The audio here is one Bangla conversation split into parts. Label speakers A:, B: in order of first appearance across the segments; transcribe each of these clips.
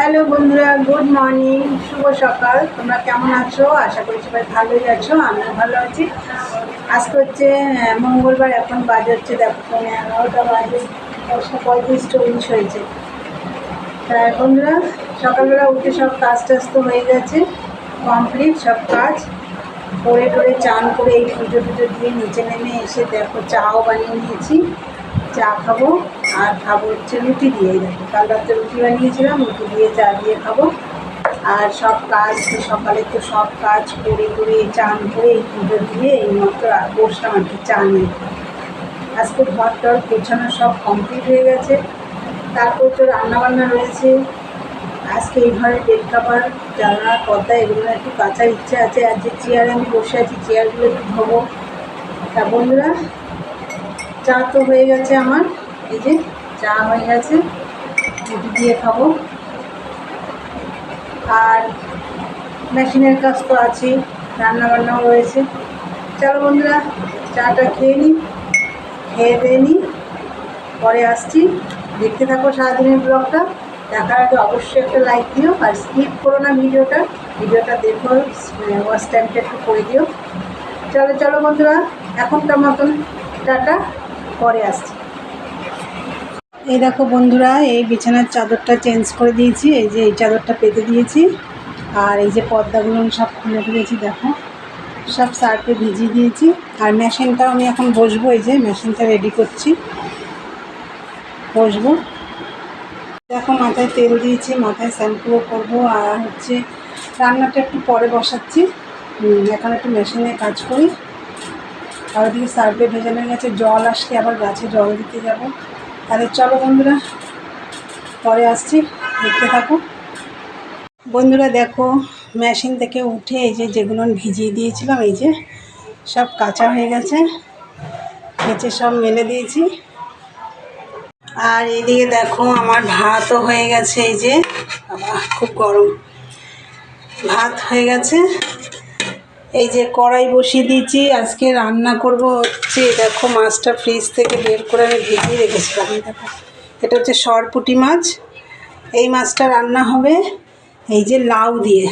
A: হ্যালো বন্ধুরা, গুড মর্নিং, শুভ সকাল। তোমরা কেমন আছো? আশা করি সবাই ভালোই আছো, আমিও ভালো আছি। আজকে হচ্ছে মঙ্গলবার, এখন বাজে হচ্ছে, দেখো, পৌনে এগারোটা বাজে দশটা পঁয়ত্রিশ চল্লিশ হয়েছে। তাই বন্ধুরা, সকালবেলা উঠে সব কাজ টাজ তো হয়ে গেছে কমপ্লিট সব কাজ। করে টোরে চান করে এই পুজো টুজো দিয়ে নিচে নেমে এসে, দেখো, চাও বানিয়ে নিয়েছি, চা খাব। আর খাব হচ্ছে রুটি দিয়ে দেখো, কাল রাত্রে রুটি বানিয়েছিলাম, রুটি দিয়ে চা দিয়ে খাব। আর সব কাজ, তো সকালে তো সব কাজ করে করে চান করে এই পুজো দিয়ে এই মাত্র বসলাম আর কি চা নিয়ে। আজকে ঘর টর গোছানো সব কমপ্লিট হয়ে গেছে। তারপর তো রান্নাবান্না রয়েছে। আজকে এই ঘরে বেড কাভার জানলার পর্দা, এগুলো একটু কাচার ইচ্ছা আছে। আর যে চেয়ারে আমি বসে আছি চেয়ারগুলো একটু ধোবো। তা বন্ধুরা, চা তো হয়ে গেছে আমার। এই যে চা হয়ে গেছে রুটি দিয়ে খাব। আর মেশিনের কাজ তো আছেই, রান্নাবান্নাও রয়েছে। চলো বন্ধুরা, চাটা খেয়ে নিই খেয়ে দিয়ে নিই পরে আসছি। দেখতে থাকো সারাদিনের ব্লগটা। দেখার আগে অবশ্যই একটা লাইক দিও আর স্কিপ করো না ভিডিওটা। ভিডিওটা দেখো ওয়াচ টাইমটা একটু করে দিও। চলো চলো বন্ধুরা, এখনকার মতন টাটা, পরে আসছি। এই দেখো বন্ধুরা, এই বিছানার চাদরটা চেঞ্জ করে দিয়েছি, এই যে এই চাদরটা পেতে দিয়েছি। আর এই যে পর্দাগুলো সব খুলে ফেলেছি, দেখো। সব সার্ফে ভিজিয়ে দিয়েছি। আর মেশিনটাও আমি এখন বসবো, এই যে মেশিনটা রেডি করছি। বসবো। দেখো, মাথায় তেল দিয়েছি, মাথায় শ্যাম্পুও করব। আর হচ্ছে রান্নাটা একটু পরে বসাচ্ছি। এখন একটু মেশিনে কাজ করি। আর ওদিকে সার্ভে ভেজানো গেছে, জল আসলে আবার গাছে জল দিতে যাব। তাহলে চলো বন্ধুরা, পরে আসছি, দেখতে থাকো। বন্ধুরা দেখো, মেশিন থেকে উঠে এই যে যেগুলো ভিজিয়ে দিয়েছিলাম, এই যে সব কাঁচা হয়ে গেছে কেচে সব মেলে দিয়েছি। আর এদিকে দেখো, আমার ভাতও হয়ে গেছে, এই যে খুব গরম। ভাত হয়ে গেছে। এই যে কড়াই বসিয়ে দিয়েছি, আজকে রান্না করব হচ্ছে, দেখো মাছটা ফ্রিজ থেকে বের করে আমি ভিজিয়ে রেখেছিলাম দেখো। এটা হচ্ছে সরপুটি মাছ, এই মাছটা রান্না হবে এই যে লাউ দিয়ে।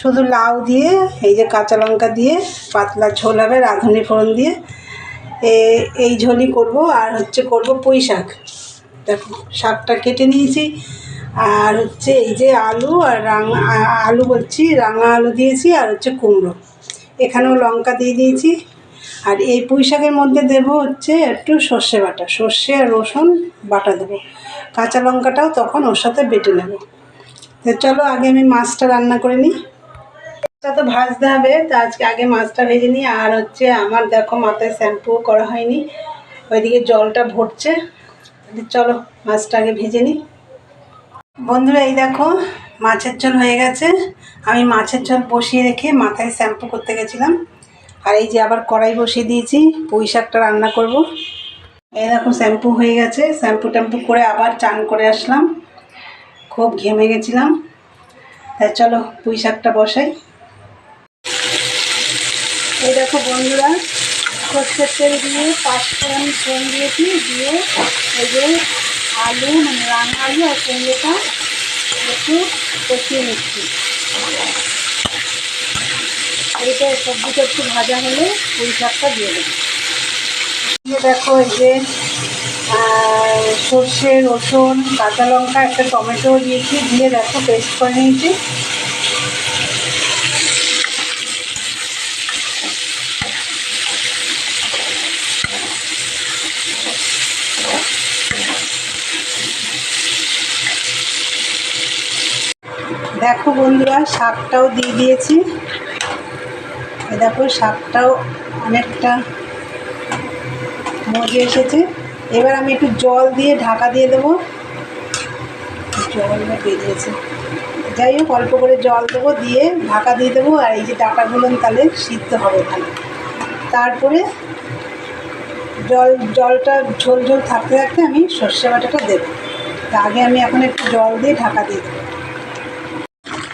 A: শুধু লাউ দিয়ে, এই যে কাঁচা লঙ্কা দিয়ে, পাতলা ঝোল হবে রাঁধুনি ফোড়ন দিয়ে। এই ঝোলই করব, আর হচ্ছে করব পুঁই শাক। দেখো, শাকটা কেটে নিয়েছি আর হচ্ছে এই যে আলু আর রাঙা আলু বলছি, রাঙা আলু দিয়েছি আর হচ্ছে কুমড়ো। এখানেও লঙ্কা দিয়ে দিয়েছি। আর এই পুঁই শাকের মধ্যে দেব হচ্ছে একটু সর্ষে বাটা। সর্ষে আর রসুন বাটা দেবো। কাঁচা লঙ্কাটাও তখন ওর সাথে বেটে নেব। তো চলো আগে আমি মাছটা রান্না করে নিই। মাছটা তো ভাজতে হবে, তো আজকে আগে মাছটা ভেজে নিই। আর হচ্ছে আমার দেখো মাথায় শ্যাম্পুও করা হয়নি। ওইদিকে জলটা ভরছে। চলো মাছটা আগে ভেজে নিই। বন্ধুরা, এই দেখো, মাছের ঝোল হয়ে গেছে। আমি মাছের ঝোল বসিয়ে রেখে মাথায় শ্যাম্পু করতে গেছিলাম। আর এই যে আবার কড়াই বসিয়ে দিয়েছি, পুঁই শাকটা রান্না করব। এই দেখো, শ্যাম্পু হয়ে গেছে। শ্যাম্পু ট্যাম্পু করে আবার চান করে আসলাম। খুব ঘেমে গেছিলাম। তাই চলো, পুঁই শাকটা বসাই। এই দেখো বন্ধুরা, সর্ষের তেল দিয়ে পাঁচফোড়ন ফোড়ন দিয়েছি, দিয়ে এই যে আলু মানে রান্না আলু আর কুমড়োটা একটু কষিয়ে নিচ্ছি। এইটা সবজিটা একটু ভাজা হলে ওই শাকটা দিয়ে দেবো। দিয়ে দেখো এই যে সর্ষে, রসুন, কাঁচা লঙ্কা, একটা টমেটো দিয়েছি। দিয়ে দেখো পেস্ট করে নিয়েছি। দেখো বন্ধুরা, শাকটাও দিয়ে দিয়েছি। দেখো শাকটাও অনেকটা মজে এসেছে। এবার আমি একটু জল দিয়ে ঢাকা দিয়ে দেবো। জল বেরিয়েছে। যাই হোক, অল্প করে জল দেবো, দিয়ে ঢাকা দিয়ে দেবো, আর এই যে ডাটাগুলো তাহলে সিদ্ধ হবে ভালো। তারপরে জল, জলটা ঝোল ঝোল থাকতে থাকতে আমি সর্ষে বাটাটা দেবো। তা আগে আমি এখন একটু জল দিয়ে ঢাকা দিয়ে দেবো।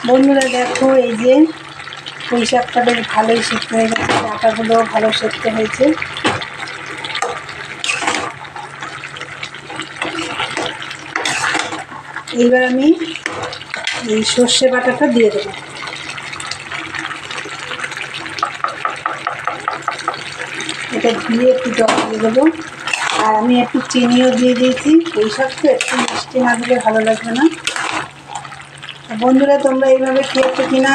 A: বন্ধুরা দেখো, এই যে পুঁই শাকটা বেশ ভালোই সিদ্ধ হয়ে গেছে ডাটাগুলো ভালো সেদ্ধ হয়েছে। এইবার আমি এই সর্ষে বাটাটা দিয়ে দেবো। এটা দিয়ে একটু জল দিয়ে দেবো। আর আমি একটু চিনিও দিয়ে দিয়েছি। ওই সব তো একটু মিষ্টি না দিলে ভালো লাগবে না। বন্ধুরা, তোমরা এইভাবে খেয়েছো কি না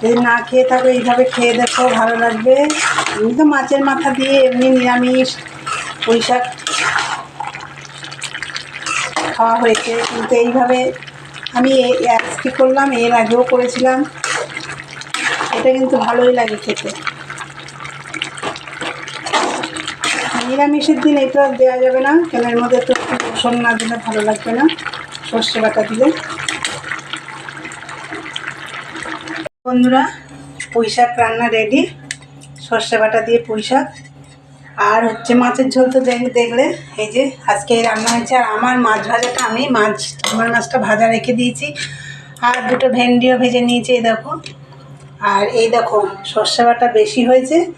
A: যদি না খেয়ে থাকো, এইভাবে খেয়ে দেখো, ভালো লাগবে। আমি তো মাছের মাথা দিয়ে এমনি নিরামিষ পুঁই শাক খাওয়া হয়েছে। কিন্তু এইভাবে আমি আজকে করলাম, এর আগেও করেছিলাম। এটা কিন্তু ভালোই লাগে খেতে। নিরামিষের দিন এটা দেওয়া যাবে না, কেন এর মধ্যে তো রসুন না দিলে ভালো লাগবে না, সর্ষে বাটা দিলে। বন্ধুরা পুঁই শাক রান্না রেডি সর্ষে বাটা দিয়ে পুঁই শাক আর হচ্ছে মাছের ঝোল তো দেখ- দেখলে, এই যে আজকে রান্না হয়েছে। আর আমার মাছ ভাজাটা আমি মাছ আমার মাছটা ভাজা রেখে দিয়েছি। আর দুটো ভেন্ডিও ভেজে নিয়েছি, এই দেখো। আর এই দেখো, সর্ষে বাটা বেশি হয়েছে।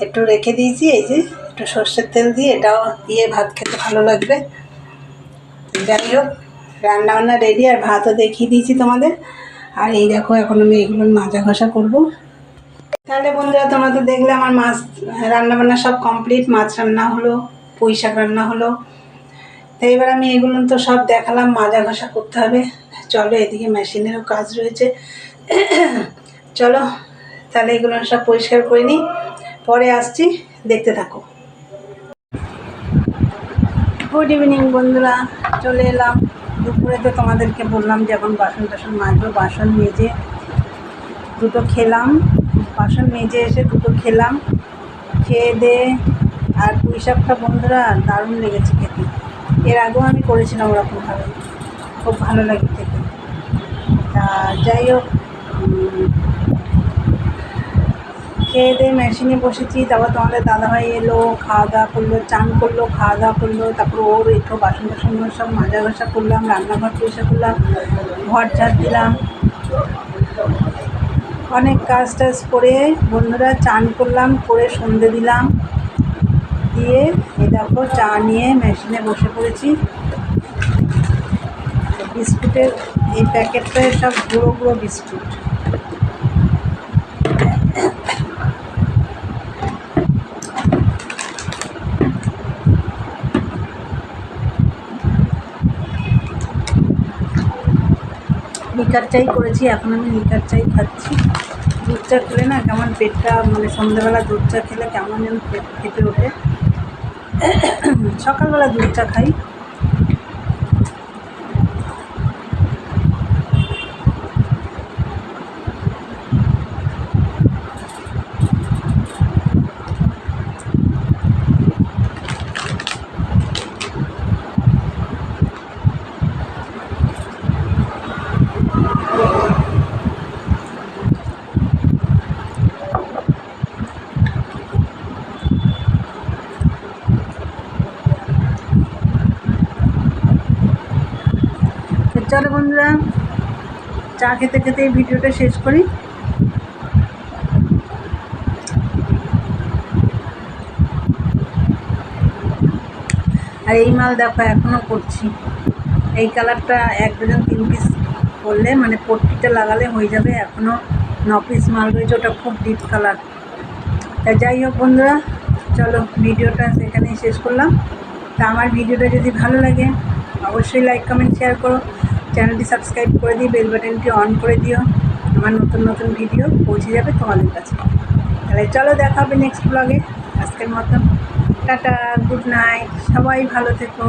A: একটু রেখে দিয়েছি, এই যে একটু সর্ষের তেল দিয়ে এটাও দিয়ে ভাত খেতে ভালো লাগবে। যাই হোক, রান্না বান্না রেডি আর ভাতও দেখিয়ে দিয়েছি তোমাদের। আর এই দেখো, এখন আমি এগুলো মাজা ঘষা করব। তাহলে বন্ধুরা, তোমরা তো দেখলে আমার মাছ রান্না বান্না সব কমপ্লিট মাছ রান্না হলো, পুঁই শাক রান্না হলো। তো এবার আমি এগুলো তো সব দেখালাম, মাজা ঘষা করতে হবে। চলো, এদিকে মেশিনেরও কাজ রয়েছে। চলো, তাহলে এগুলো সব পরিষ্কার করে নিই। পরে আসছি, দেখতে থাকো। গুড ইভিনিং বন্ধুরা, চলে এলাম। দুপুরে তো তোমাদেরকে বললাম যে এখন বাসন টাসন মাজবো, বাসন মেজে দুটো খেলাম। বাসন মেজে এসে দুটো খেলাম। খেয়ে দে আর পুঁই শাকটা বন্ধুরা দারুণ লেগেছে খেতে। এর আগেও আমি করেছিলাম ওরকমভাবে। খুব ভালো লাগে খেতে। তা যাই হোক খেয়ে দিয়ে মেশিনে বসেছি, তারপর তোমাদের দাদাভাই এলো খাওয়া দাওয়া করল, চান করল খাওয়া দাওয়া করল, তারপর ওর একটু বাসন টাসন সব মাজা ঘষা করলাম, রান্নাঘর পরিষ্কার করলাম, ঘর ঝাড় দিলাম। অনেক কাজ টাজ করে বন্ধুরা চান করলাম, করে সন্ধে দিলাম। দিয়ে এই দেখো চা নিয়ে মেশিনে বসে পড়েছি। বিস্কুটের এই প্যাকেটটায় সব গুঁড়ো গুঁড়ো বিস্কুট। লিকার চাই করেছি, এখন আমি লিকার চাই খাচ্ছি। দুধ চা খেলে না কেমন পেটটা মানে সন্ধ্যাবেলা দুধ চা খেলে কেমন যেন পেট খেতে ওঠে। সকালবেলা দুধ চা খাই। চলো বন্ধুরা, চা খেতে খেতে এই ভিডিওটা শেষ করি। আর এই মাল দেখো এখনও করছি। এই কালারটা এক ডজন তিন পিস করলে মানে পট্টিটা লাগালে হয়ে যাবে এখনও ন পিস মাল রয়েছে, ওটা খুব ডিপ কালার তা যাই হোক বন্ধুরা, চলো ভিডিওটা সেখানেই শেষ করলাম। তা আমার ভিডিওটা যদি ভালো লাগে, অবশ্যই লাইক কমেন্ট শেয়ার করো। চ্যানেলটি সাবস্ক্রাইব করে দিই বেল বাটনটি অন করে দিও। আমার নতুন নতুন ভিডিও পৌঁছে যাবে তোমাদের কাছে। তাহলে চলো দেখা হবে নেক্সট ব্লগে আজকের মতন। টাটা গুড নাইট সবাই ভালো থেকো।